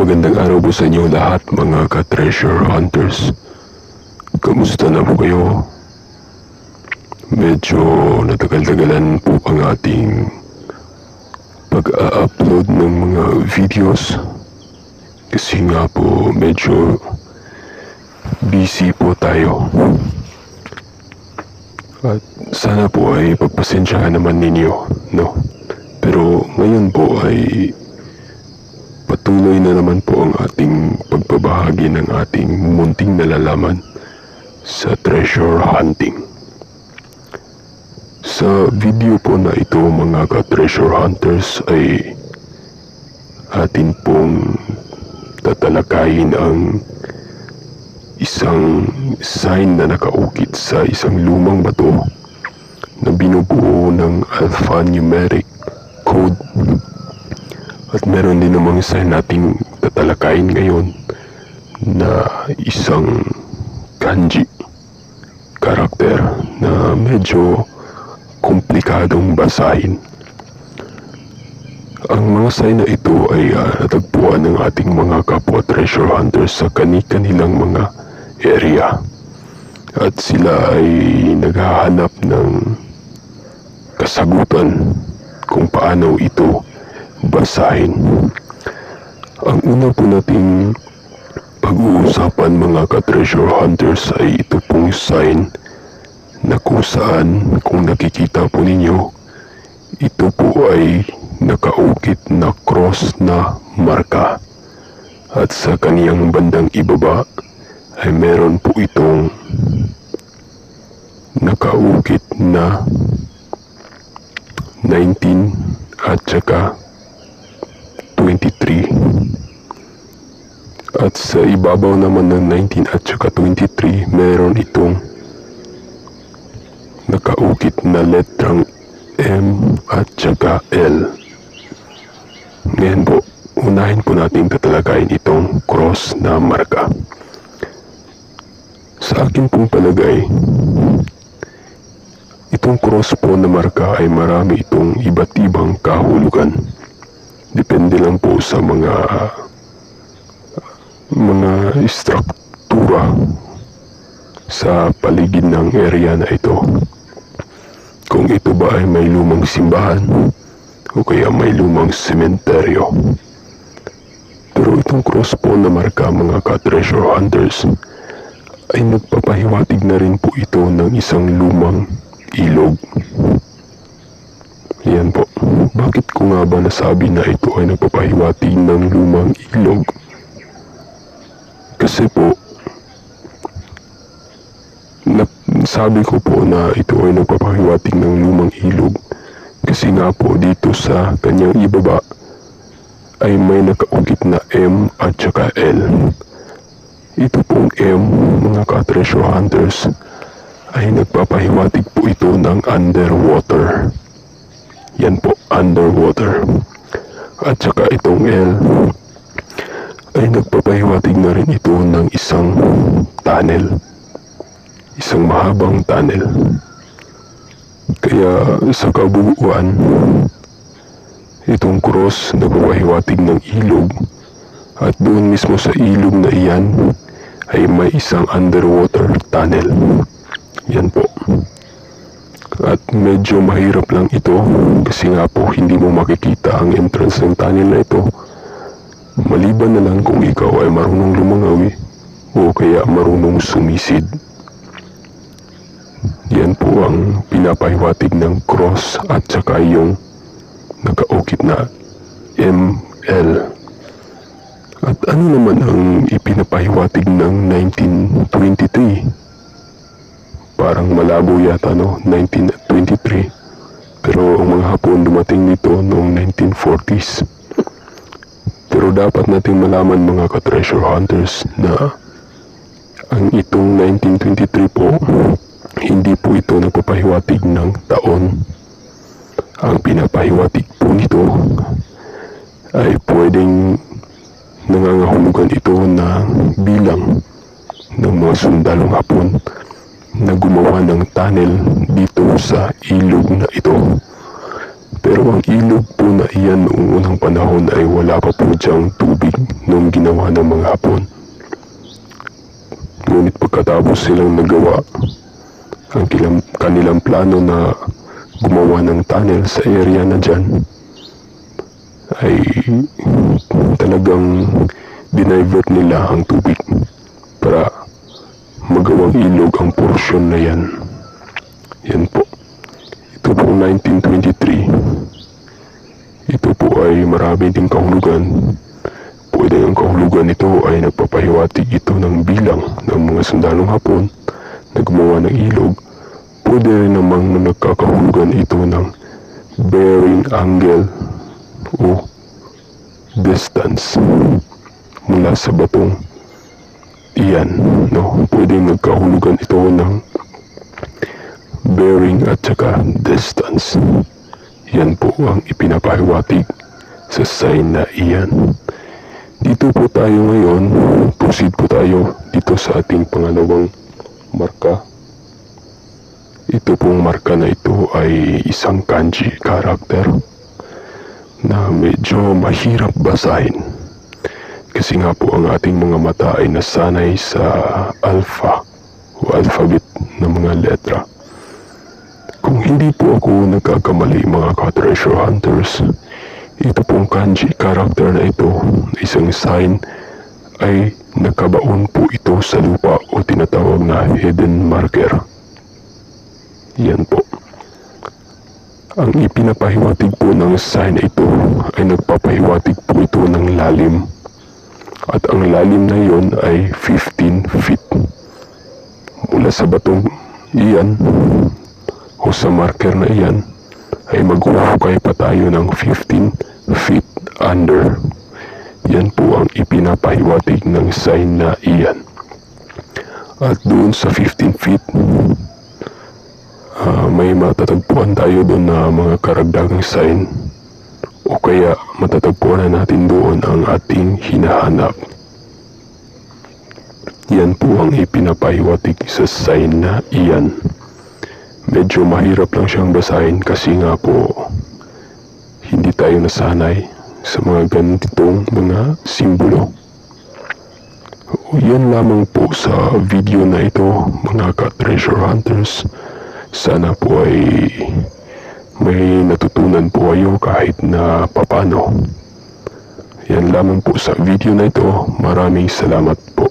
Magandang araw po sa inyo lahat mga ka-treasure hunters. Kamusta na po kayo? Medyo natagal-tagalan po ang ating pag-a-upload ng mga videos. Kasi nga po medyo busy po tayo. At sana po ay pagpasensyahan naman ninyo, no? Pero ngayon po ay patuloy na naman po ang ating pagbabahagi ng ating munting nalalaman sa treasure hunting. Sa video po na ito mga ka-treasure hunters ay atin pong tatalakayin ang isang sign na nakaukit sa isang lumang bato na binubuo ng alphanumeric code at meron din namang sign nating tatalakayin ngayon na isang kanji karakter na medyo komplikadong basahin. Ang mga sign na ito ay uh, natagpuan ng ating mga kapwa treasure hunters sa kani-kanilang mga area. At sila ay naghahanap ng kasagutan kung paano ito basahin. Ang una po nating pag-uusapan mga ka-treasure hunters ay ito pong sign na kung saan kung nakikita po ninyo ito po ay nakaukit na cross na marka at sa kaniyang bandang ibaba ay meron po itong nakaukit na 19 at saka 23 at sa ibabaw naman ng 19 at saka 23 meron itong nakaukit na letrang M at saka L. Ngayon po unahin po natin tatalakayin itong cross na marka. Sa akin pong palagay Itong cross po na marka ay marami itong iba't ibang kahulugan. Depende lang po sa mga mga struktura sa paligid ng area na ito. Kung ito ba ay may lumang simbahan o kaya may lumang sementeryo. Pero itong cross po na marka mga ka-treasure hunters ay nagpapahiwatig na rin po ito ng isang lumang ilog. Yan po. Bakit ko nga ba nasabi na ito ay nagpapahiwatig ng lumang ilog? Kasi po, na, sabi ko po na ito ay nagpapahiwatig ng lumang ilog kasi nga po dito sa kanyang ibaba ay may nakaukit na M at saka L. Ito pong M, mga ka-treasure hunters, ay nagpapahiwatig po ito ng underwater. Yan po, underwater. At saka itong L ay nagpapahiwatig na rin ito ng isang tunnel. Isang mahabang tunnel. Kaya sa kabuuan, itong cross nagpapahiwatig ng ilog at doon mismo sa ilog na iyan ay may isang underwater tunnel. Yan po. At medyo mahirap lang ito kasi nga po hindi mo makikita ang entrance ng tunnel na ito. Maliban na lang kung ikaw ay marunong lumangawi o kaya marunong sumisid. Yan po ang pinapahiwatig ng cross at saka yung nakaukit na ML. At ano naman ang ipinapahiwatig ng 1923? Parang malabo yata no, 1923. Pero ang mga Hapon dumating nito noong 1940s. Pero dapat nating malaman mga ka-treasure hunters na ang itong 1923 po, hindi po ito nagpapahiwatig ng taon. Ang pinapahiwatig po nito ay pwedeng nangangahulugan ito na bilang ng mga sundalong hapon na gumawa ng tunnel dito sa ilog na ito. Pero ang ilog po na iyan noong unang panahon ay wala pa po diyang tubig noong ginawa ng mga Hapon. Ngunit pagkatapos silang nagawa ang kilang, kanilang plano na gumawa ng tunnel sa area na dyan, ay talagang dinivert nila ang tubig para magawang ilog ang porsyon na yan. Yan po. Ito po 1923. Ito po ay marami ding kahulugan. Pwede ang kahulugan nito ay nagpapahiwatig ito ng bilang ng mga sundalong hapon na gumawa ng ilog. Pwede rin namang na nagkakahulugan ito ng bearing angle o distance mula sa batong iyan. No? Pwede nagkahulugan ito ng bearing at saka distance. Yan po ang ipinapahiwatig sa sign na iyan. Dito po tayo ngayon, proceed po tayo dito sa ating pangalawang marka. Ito pong marka na ito ay isang kanji character na medyo mahirap basahin. Kasi nga po ang ating mga mata ay nasanay sa alpha o alphabet ng mga letra. Kung hindi po ako nagkakamali mga ka-treasure hunters, ito pong kanji character na ito, isang sign, ay nakabaon po ito sa lupa o tinatawag na hidden marker. Yan po. Ang ipinapahiwatig po ng sign na ito ay nagpapahiwatig po ito ng lalim. At ang lalim na iyon ay 15 feet. Mula sa batong iyan o sa marker na iyan ay maghuhukay pa tayo ng 15 feet under. Yan po ang ipinapahiwatig ng sign na iyan. At doon sa 15 feet, ah, may matatagpuan tayo doon na mga karagdagang sign o kaya matatagpuan na natin doon ang ating hinahanap. Yan po ang ipinapahiwatig sa sign na iyan. Medyo mahirap lang siyang basahin kasi nga po hindi tayo nasanay sa mga ganitong mga simbolo. O, yan lamang po sa video na ito mga ka-treasure hunters. Sana po ay may natutunan po kayo kahit na papano. Yan lamang po sa video na ito. Maraming salamat po.